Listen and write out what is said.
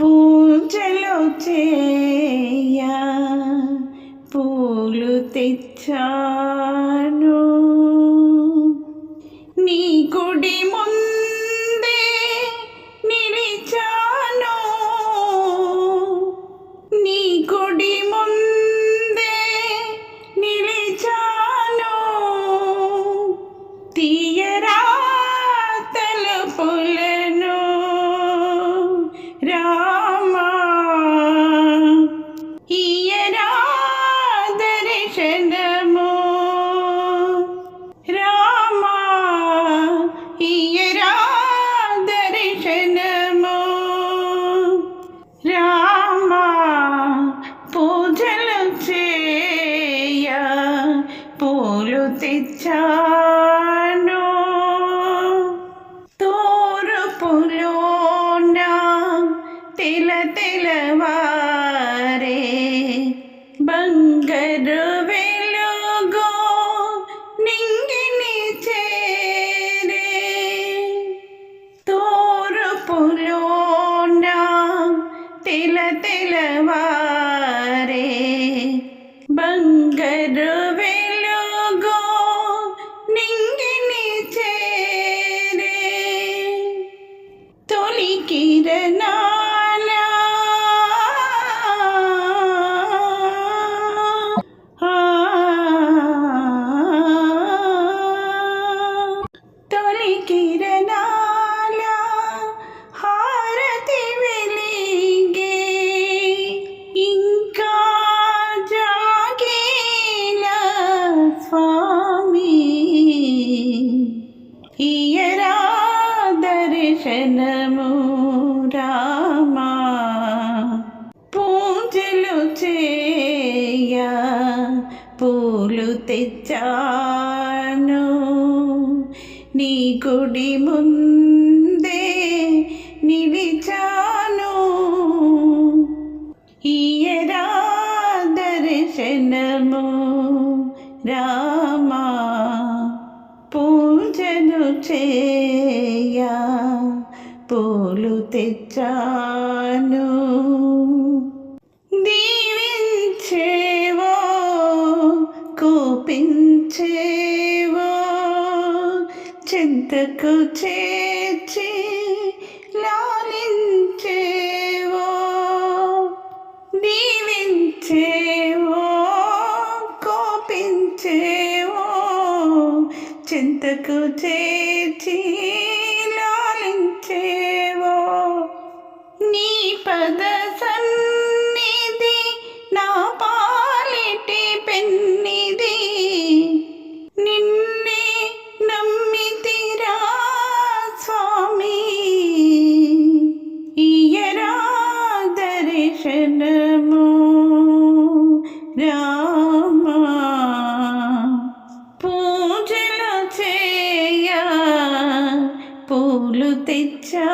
పూజలు చేయ పూలు తెచ్చాను. నీ గుడి ముందు తెచ్చాను తూర్పులోన తెల తెలవారే బంగారు వెలుగు నింగిని చేరే తూర్పులోన తెల తెలవారే పూలు తెచ్చాను. నీ గుడి ముందే నిలిచాను. ఇయరా దర్శనము రామా పూజను చేయా పూలు తెచ్చాను. చింతకు చేర్చి లాలించేవో దీవించేవో కోపించేవో చింతకు చేర్చి లాలించే రామ పూజలు చేయ పూలు తెచ్చా.